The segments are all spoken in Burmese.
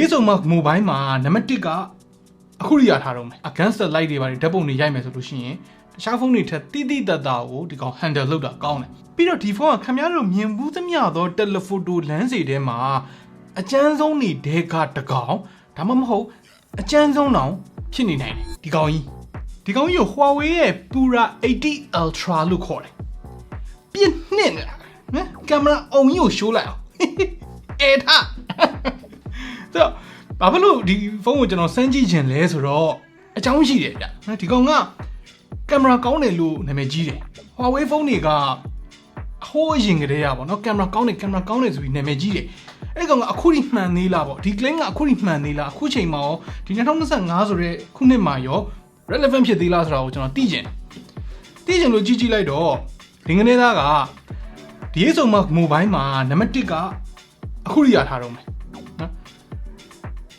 ရေးစုံမှာ mobile မှာနံပါတ်1ကအခုရရထားတော့မယ် against the light တွေပါဓာတ်ပုံတွေရိုက်မယ်ဆိုလို့ရှိရင်တခြားဖုန်းတွေထက်တိတိတတ်တာကိုဒီကောင် handle လုပ်တာကောင်းတယ်ပြီးတော့ဒီဖုန်းကခင်ဗျားတို့မြင်ဘူးသမျှသော telephoto lens တွေထဲမှာအကျန်းဆုံးနေဒဲကတကောင်ဒါမှမဟုတ်အကျန်းဆုံးတောင်ဖြစ်နေနိုင်တယ်ဒီကောင်ကြီးဒီကောင်ကြီးကို Huawei ရဲ့ Pura 80 Ultra လို့ခေါ်တယ်ပြင်းနှစ်နေတာနော်ကင်မရာအုံကြီးကိုရှိုးလိုက်အောင်အဲထား ဆိုတော့ဘာဖြစ်လို့ဒီဖုန်းကိုကျွန်တော်စမ်းကြည့်ခြင်းလဲဆိုတော့အကြောင်းရှိတယ်ဗျနော်ဒီကောင်ကကင်မရာကောင်းတယ်လို့နာမည်ကြီးတယ် Huawei ဖုန်းတွေကအဟိုးရင်ကလေးရပါတော့ကင်မရာကောင်းတယ်ကင်မရာကောင်းတယ်ဆိုပြီးနာမည်ကြီးတယ်အဲ့ကောင်ကအခုထိမှန်သေးလားပေါ့ဒီ claim ကအခုထိမှန်သေးလားအခုချိန်မှာရောဒီ2025ဆိုတဲ့ခုနှစ်မှာရော relevant ဖြစ်သေးလားဆိုတာကိုကျွန်တော်သိကျင်သိကျင်လို့ကြည့်ကြည့်လိုက်တော့ဒီကနေ့သားကဒီရေးစုံမှာ mobile မှာနံပါတ်1ကအခုရရထားတော့မယ်နော်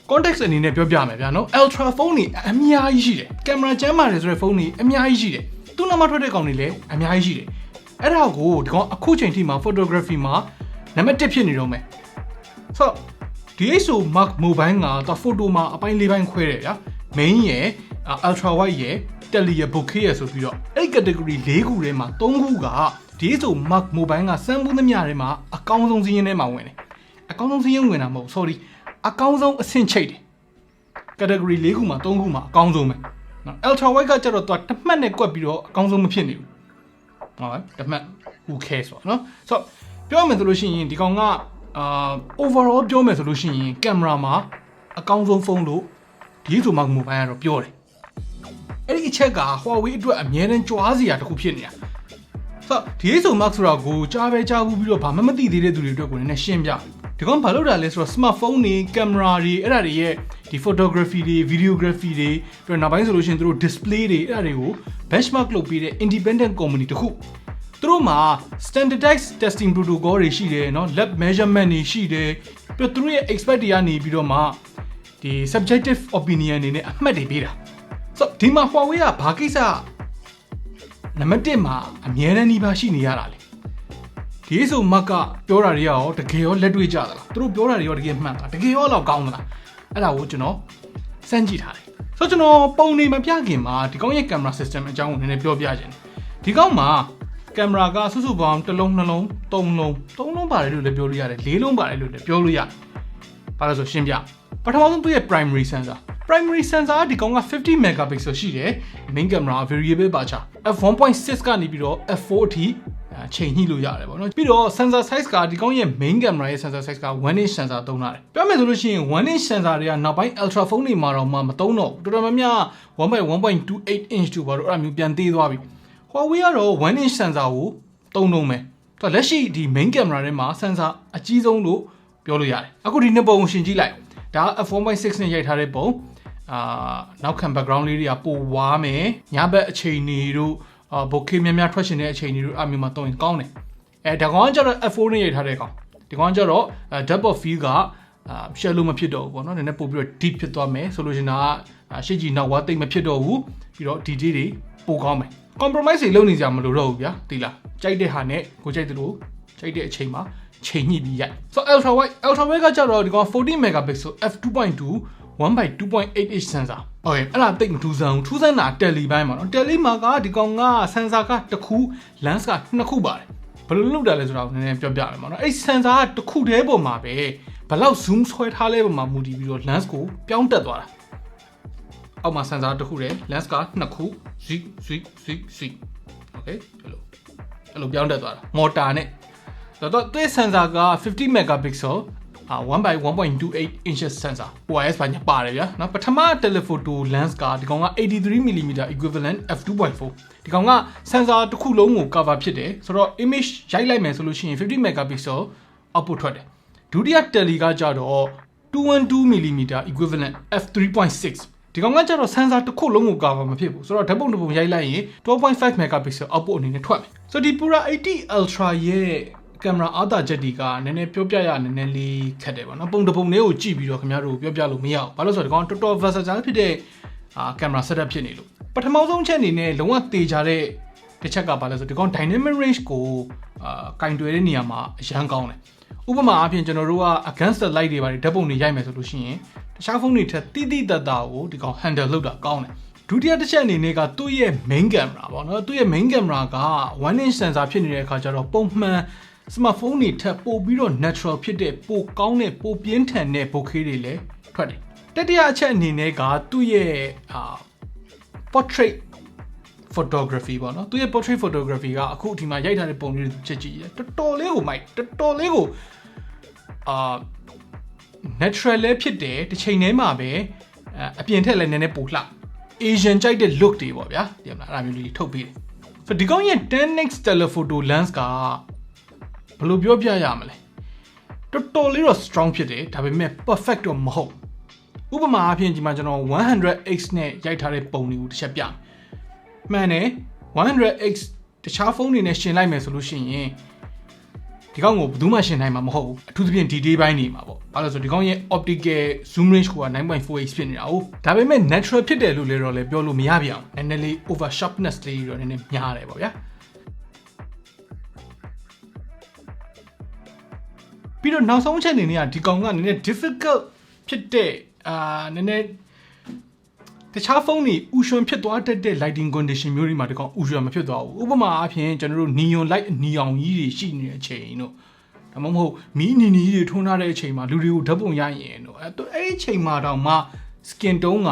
context အနေနဲ့ပြောပြမယ်ဗျာနော် ultra phone တွေအများကြီးရှိတယ်ကင်မရာကျမ်းပါတယ်ဆိုတဲ့ဖုန်းတွေအများကြီးရှိတယ်သူ့နောက်မှာထွက်တဲ့ကောင်တွေလည်းအများကြီးရှိတယ်အဲ့ဒါကိုဒီကောင်အခုချိန်ထိမှာ photography မှာနံပါတ်1ဖြစ်နေတော့မယ်ဆိုတော့ DxO Mark Mobile ကတော့ photo မှာအပိုင်း၄ပိုင်းခွဲတယ်ဗျာ main ရယ် ultra wide ရယ် tele ရယ် bokeh ရယ်ဆိုပြီးတော့အဲ့ category ၄ခုထဲမှာ၃ခုက DxO Mark Mobile ကစမ်းမှုသမျှထဲမှာအကောင်းဆုံးစီးရင်ထဲမှာဝင်တယ်အကောင်းဆုံးစီးရင်ဝင်တာမဟုတ် sorry အကောင်းဆုံးအဆင့်ချိတ်တယ် category ၄ခုမှာ၃ခုမှာအကောင်းဆုံးပဲနော် ultra wide ကကျတော့သူကတစ်မှတ်နဲ့ကွက်ပြီးတော့အကောင်းဆုံးမဖြစ်နေဘူးဟုတ်ပါတစ်မှတ် who cares ပေါ့နော်ဆိုတော့ပြောမယ်ဆိုလို့ရှိရင်ဒီကောင်ကအာ overall ပြောမယ်ဆိုလို့ရှိရင်ကင်မရာမှာအကောင်းဆုံးဖုန်းလို့ဒီဆိုမှမိုဘိုင်းကတော့ပြောတယ်အဲ့ဒီအချက်က Huawei အတွက်အမြဲတမ်းကြွားစရာတစ်ခုဖြစ်နေတာဆိုတော့ဒီဆိုမှဆိုတာကိုကြားပဲကြားဘူးပြီးတော့ဘာမှမသိသေးတဲ့သူတွေအတွက်ကိုလည်းနည်းရှင်းပြ ဒီကောင်ဘာလုပ်တာလဲဆိုတော့ smartphone တွေ camera တွေအဲ့ဒါတွေရဲ့ဒီ photography တွေ videography တွေပြီးတော့နောက်ပိုင်းဆိုလို့ရှိရင်သူတို့ display တွေအဲ့ဒါတွေကို benchmark လုပ်ပြီးတဲ့ independent company တစ်ခုသူတို့မှာ standardized testing protocol တွေရှိတယ်เนาะ lab measurement တွေရှိတယ်ပြီးတော့သူတို့ရဲ့ expert တွေကနေပြီးတော့မှဒီ subjective opinion တွေနဲ့အမှတ်တွေပေးတာဆိုတော့ဒီမှာ Huawei ကဘာကိစ္စနံပါတ်1မှာအမြဲတမ်းနှီးပါရှိနေရတာလေ ဒီဆိုမက်ကပြောတာတွေရောတကယ်ရောလက်တွေ့ကြသလားသူတို့ပြောတာတွေရောတကယ်မှန်လားတကယ်ရောတော့ကောင်းသလားအဲ့ဒါကိုကျွန်တော်စမ်းကြည့်ထားတယ်ဆိုတော့ကျွန်တော်ပုံနေမပြခင်မှာဒီကောင်းရဲ့ camera system အကြောင်းကိုနည်းနည်းပြောပြခြင်းဒီကောင်းမှာကင်မရာကစုစုပေါင်းတစ်လုံးနှလုံးသုံးလုံးသုံးလုံးပါတယ်လို့လည်းပြောလို့ရတယ်လေးလုံးပါတယ်လို့လည်းပြောလို့ရတယ်ဘာလို့ဆိုရှင်းပြပထမဆုံးသူရဲ့ primary sensor primary sensor ကဒီကောင်က50 megapixel ရှိတယ် main camera variable ပါချာ f1.6 ကနေပြီးတော့ f4 အထိအဲ ချိန်ညှိလို့ရတယ်ပေါ့နော်ပြီးတော့ sensor size ကဒီကောင်ရဲ့ main camera ရဲ့ sensor size က1 inch sensor သုံးတာတယ်ပြောမယ်ဆိုလို့ရှိရင်1 inch sensor တွေကနောက်ပိုင်း ultra phone တွေမှာတော့မှမသုံးတော့ဘူးတော်တော်များများ1.1.28 inch တူပါတော့အဲ့လိုမျိုးပြန်သေးသွားပြီ Huawei ကတော့1 inch sensor ကိုသုံးလုံးပဲသူကလက်ရှိဒီ main camera ထဲမှာ sensor အကြီးဆုံးလို့ပြောလို့ရတယ်အခုဒီနှစ်ပုံကိုရှင်ကြည့်လိုက်ဒါ f1.6 နဲ့ရိုက်ထားတဲ့ပုံအာနောက်ခံ background လေးတွေကပိုဝါမယ်ညဘက်အချိန်တွေတို့ အာဘိုကေများများထွက်ရှင်တဲ့အချိန်တွေတို့အမျိုးမှာတုံးရင်ကောင်းတယ်အဲဒါကောင်ကကျတော့ f4 နဲ့ရိုက်ထားတဲ့ကောင်ဒီကောင်ကကျတော့ depth of field ကအာ share လို့မဖြစ်တော့ဘူးပေါ့နော်နည်းနည်းပို့ပြီးတော့ deep ဖြစ်သွားမယ်ဆိုလို့ရှင်ဒါကရှေ့ကြီးနောက်ဝါတိတ်မဖြစ်တော့ဘူးပြီးတော့ detail တွေပိုကောင်းမယ် compromise တွေလုပ်နေကြမလို့တော့ဘူးဗျာသိလားကြိုက်တဲ့ဟာနဲ့ကိုကြိုက်တယ်လို့ကြိုက်တဲ့အချိန်မှာချိန်ညှိပြီးရိုက် so ultra wide ultra wide ကကျတော့ဒီကောင်14 megapixel f2.2 1 by 2.8 inch sensor ဟုတ်ရဲ့အဲ့ဒါတိတ်မထူးဆန်းဘူးထူးဆန်းတာ tele ဘိုင်းမှာနော် tele မှာကဒီကောင်က sensor ကတစ်ခု lens ကနှစ်ခုပါတယ်ဘယ်လိုလုပ်တာလဲဆိုတာကိုနည်းနည်းပြောပြရမှာနော်အဲ့ sensor ကတစ်ခုတည်းပုံမှာပဲဘယ်လောက် zoom ဆွဲထားလဲပုံမှာမူတည်ပြီးတော့ lens ကိုပြောင်းတက်သွားတာအောက်မှာ sensor တစ်ခုတည်း lens ကနှစ်ခု zig zig zig zig okay အဲ့လိုအဲ့လိုပြောင်းတက်သွားတာ motor နဲ့တော့တော့သူ့ sensor က50 megapixel အာ 1 by 1.28 inches sensor OIS ဘာညာပါတယ်ဗျာနော်ပထမ telephoto lens ကဒီကောင်က 83mm equivalent f2.4 ဒီကောင်က sensor တစ်ခုလုံးကို cover ဖြစ်တယ်ဆိုတော့ image ရိုက်လိုက်မယ်ဆိုလို့ရှိရင်50 megapixel output ထွက်တယ်ဒုတိယ tele ကကြတော့ 212mm equivalent f3.6 ဒီကောင်ကကျတော့ sensor တစ်ခုလုံးကို cover မဖြစ်ဘူးဆိုတော့ဓာတ်ပုံတစ်ပုံရိုက်လိုက်ရင်12.5 megapixel output အနေနဲ့ထွက်မယ်ဆိုတော့ဒီ Pura 80 Ultra ရဲ့ ကင်မရာအားသာချက်ဒီကနည်းနည်းပြောပြရနည်းနည်းလေးခက်တယ်ပေါ့နော်ပုံတစ်ပုံလေးကိုကြည့်ပြီးတော့ခင်ဗျားတို့ပြောပြလို့မရဘူးဘာလို့လဲဆိုတော့ဒီကောင်တော်တော် versatile ဖြစ်တဲ့အာကင်မရာ setup ဖြစ်နေလို့ပထမဆုံးချက်အနေနဲ့လုံးဝတေချာတဲ့တစ်ချက်ကဘာလဲဆိုတော့ဒီကောင် dynamic range ကိုအာကင်တွယ်တဲ့နေရာမှာအရန်ကောင်းတယ်ဥပမာအားဖြင့်ကျွန်တော်တို့က against the light တွေပါတယ်ဓာတ်ပုံတွေရိုက်မယ်ဆိုလို့ရှိရင်တခြားဖုန်းတွေထက်တိတိတတ်တာကိုဒီကောင် handle လုပ်တာကောင်းတယ်ဒုတိယတစ်ချက်အနေနဲ့ကသူ့ရဲ့ main camera ပေါ့နော်သူ့ရဲ့ main camera က1 inch sensor ဖြစ်နေတဲ့အခါကျတော့ပုံမှန် smartphone တွေထက်ပိုပြီးတော့ natural ဖြစ်တဲ့ပိုကောင်းတဲ့ပိုပြင်းထန်တဲ့ bokeh တွေလည်းထွက်တယ်တတိယအချက်အနေနဲ့ကသူ့ရဲ့အာ portrait photography ပေါ့နော်သူရဲ့ portrait photography ကအခုဒီမှာရိုက်ထားတဲ့ပုံလေးတွေချက်ကြည့်ရတော်တော်လေးကိုမိုက်တော်တော်လေးကိုအာ natural လည်းဖြစ်တယ်တစ်ချိန်တည်းမှာပဲအပြင်ထက်လည်းနည်းနည်းပိုလှ Asian ကြိုက်တဲ့ look တွေပေါ့ဗျာဒီမှာအဲ့ဒါမျိုးလေးထုတ်ပေးတယ်ဆိုဒီကောင်ရဲ့ 10x telephoto lens က ဘယ်လိုပြောပြရမလဲတော်တော်လေးတော့ strong ဖြစ်တယ်ဒါပေမဲ့ perfect တော့မဟုတ်ဥပမာအဖြစ်ဒီမှာကျွန်တော် 100x နဲ့ရိုက်ထားတဲ့ပုံတွေကိုတစ်ချက်ပြမှန်တယ် 100x တခြားဖုန်းတွေနဲ့ရှင်လိုက်မယ်ဆိုလို့ရှိရင်ဒီကောင်ကိုဘယ်သူမှရှင်နိုင်မှာမဟုတ်ဘူးအထူးသဖြင့်ဒီ day ဘိုင်းနေမှာပေါ့ဘာလို့လဲဆိုဒီကောင်ရဲ့ optical zoom range က 9.4x ဖြစ်နေတာဟုတ်ဒါပေမဲ့ natural ဖြစ်တယ်လို့လည်းတော့လည်းပြောလို့မရပြန်ဘူးနည်းနည်းလေး over sharpness လေးတော့နည်းနည်းများတယ်ပေါ့ဗျာ ပြီးတော့နောက်ဆုံးအချက်အနေနဲ့ကဒီကောင်ကနည်းနည်း difficult ဖြစ်တဲ့အာနည်းနည်းတခြားဖုန်းတွေဥရွှန်ဖြစ်သွားတတ်တဲ့ lighting condition မျိုးတွေမှာဒီကောင်ဥရွှန်မဖြစ်သွားဘူးဥပမာအဖြစ်ကျွန်တော်တို့ neon light အနီအောင်ကြီးတွေရှိနေတဲ့အချိန်တို့ဒါမှမဟုတ်မီးနီနီတွေထွန်းထားတဲ့အချိန်မှာလူတွေကိုဓာတ်ပုံရရင်တို့အဲအဲ့ဒီအချိန်မှာတော့မှ skin tone က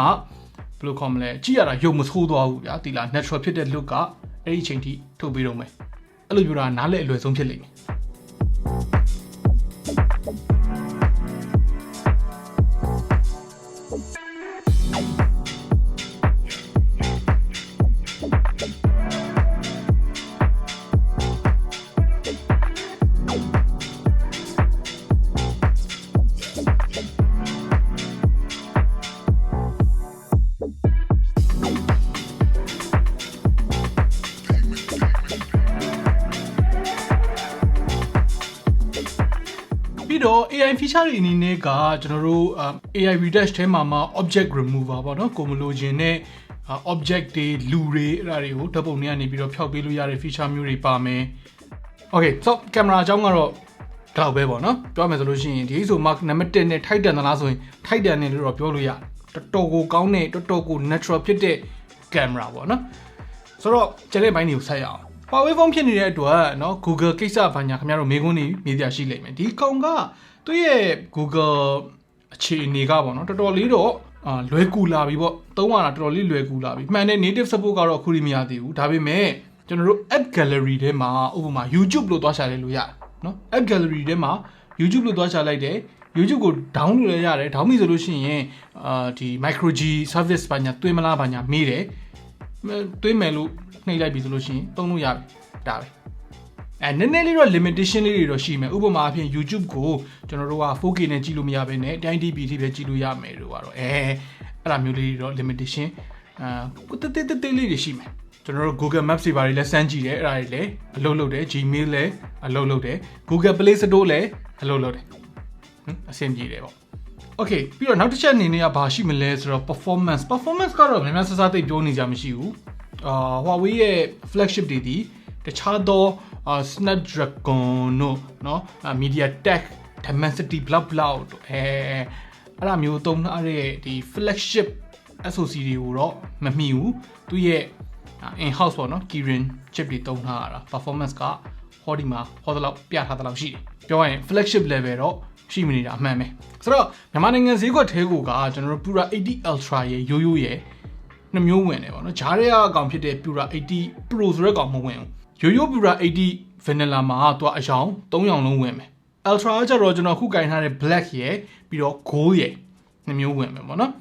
ဘယ်လိုခေါ်မလဲကြည့်ရတာရုပ်မဆိုးသွားဘူးဗျာဒီလား natural ဖြစ်တဲ့ look ကအဲ့ဒီအချိန်ထိထုတ်ပေးတော့မယ်အဲ့လိုပြောတာနားလည်အလွယ်ဆုံးဖြစ်လိမ့်မယ် feature တွေအနေနဲ့ကကျွန်တော်တို့ AI retouch ထဲမှာမှ object remover ပေါ့နော်ကိုမလို့ခြင်းနဲ့ object တွေလူတွေအဲ့ဒါတွေကိုဓာတ်ပုံတွေကနေပြီးတော့ဖျောက်ပေးလို့ရတဲ့ feature မျိုးတွေပါမယ်။ Okay so camera အကြောင်းကတော့ဒီလောက်ပဲပေါ့နော်ပြောမယ်ဆိုလို့ရှိရင်ဒီဆို mark နံပါတ်1နဲ့ Titan သလားဆိုရင် Titan နဲ့လို့တော့ပြောလို့ရတော်တော်ကိုကောင်းတဲ့တော်တော်ကို natural ဖြစ်တဲ့ camera ပေါ့နော်ဆိုတော့ကျန်တဲ့ဘိုင်းတွေကိုဆက်ရအောင် Huawei phone ဖြစ်နေတဲ့အတွက်เนาะ Google ကိစ္စဘာညာခင်ဗျားတို့မေးခွန်းတွေမေးပြရှိလိမ့်မယ်ဒီကောင်က သူ့ရဲ့ Google အခြေအနေကပေါ့နော်တော်တော်လေးတော့အာလွယ်ကူလာပြီပေါ့သုံးရတာတော်တော်လေးလွယ်ကူလာပြီမှန်တယ် native support ကတော့အခုထိမရသေးဘူးဒါပေမဲ့ကျွန်တော်တို့ app gallery ထဲမှာဥပမာ YouTube လို့သွားရှာလိုက်လို့ရတယ်နော် app gallery ထဲမှာ YouTube လို့သွားရှာလိုက်တယ် YouTube ကို down လုပ်ရရတယ် down ပြီဆိုလို့ရှိရင်အာဒီ micro G service ဘာညာတွင်းမလားဘာညာမေးတယ်တွင်းမယ်လို့နှိပ်လိုက်ပြီဆိုလို့ရှိရင်သုံးလို့ရပြီဒါပဲ အဲနည်းနည်းလေးတော့ limitation လေးတွေတော့ရှိမယ်ဥပမာအဖြစ် YouTube ကိုကျွန်တော်တို့က 4K နဲ့ကြည့်လို့မရဘဲနဲ့ 1080p ထိပဲကြည့်လို့ရမယ်လို့ကတော့အဲအဲ့ဒါမျိုးလေးတွေတော့ limitation အာကိုတက်တက်တက်လေးတွေရှိမယ်ကျွန်တော်တို့ Google Maps တွေဘာတွေလဲစမ်းကြည့်တယ်အဲ့ဒါတွေလည်းအလုပ်လုပ်တယ် Gmail လည်းအလုပ်လုပ်တယ် Google Play Store လည်းအလုပ်လုပ်တယ်ဟင်အဆင်ပြေတယ်ပေါ့ Okay ပြီးတော့နောက်တစ်ချက်အနေနဲ့ကဘာရှိမလဲဆိုတော့ performance performance ကတော့များများဆဆသိပြောနေကြမရှိဘူးအာ Huawei ရဲ့ flagship တွေဒီတခြားသော Snapdragon တို့เนาะ MediaTek Dimensity blah blah တို့အဲအဲ့လိုမျိုးသုံးထားတဲ့ဒီ flagship SoC တွေကိုတော့မမှီဘူးသူရဲ့ in house ပေါ့နော် Kirin chip တွေသုံးထားရတာ performance ကဟောဒီမှာဟောတလောက်ပြထားတလောက်ရှိတယ်ပြောရရင် flagship level တော့ရှိမနေတာအမှန်ပဲဆိုတော့မြန်မာနိုင်ငံဈေးကွက်ထဲကိုကကျွန်တော်တို့ Pura 80 Ultra ရဲ့ရိုးရိုးရဲ့နှမျိုးဝင်တယ်ပေါ့နော်ဂျားရဲအကောင်ဖြစ်တဲ့ Pura 80 Pro ဆိုတဲ့ကောင်မဝင်ဘူး ရိုးရိုး Pura 80 Vanilla မှာတော့အယောင်၃ယောင်လုံးဝင်မယ် Ultra ကကျတော့ကျွန်တော်ခုကင်ထားတဲ့ Black ရဲ့ပြီးတော့ Gold ရဲ့နှမျိုးဝင်မယ်ပေါ့နော်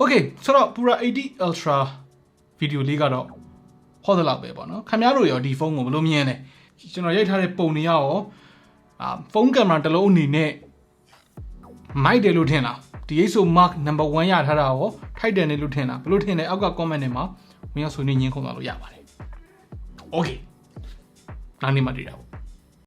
Okay ဆိုတော့ Pura 80 Ultra ဗီဒီယိုလေးကတော့ဟောသလောက်ပဲပေါ့နော်ခင်ဗျားတို့ရောဒီဖုန်းကိုဘယ်လိုမြင်လဲကျွန်တော်ရိုက်ထားတဲ့ပုံတွေရောအာဖုန်းကင်မရာတစ်လုံးအနေနဲ့မိုက်တယ်လို့ထင်လား DxO Mark number 1ရထားတာရောထိုက်တယ်နေလို့ထင်လားဘယ်လိုထင်လဲအောက်က comment တွေမှာဝင်ရောက်ဆွေးနွေးညင်းခုံသွားလို့ရပါတယ် Okay နောက်နေ့မှတွေ့တာပေါ့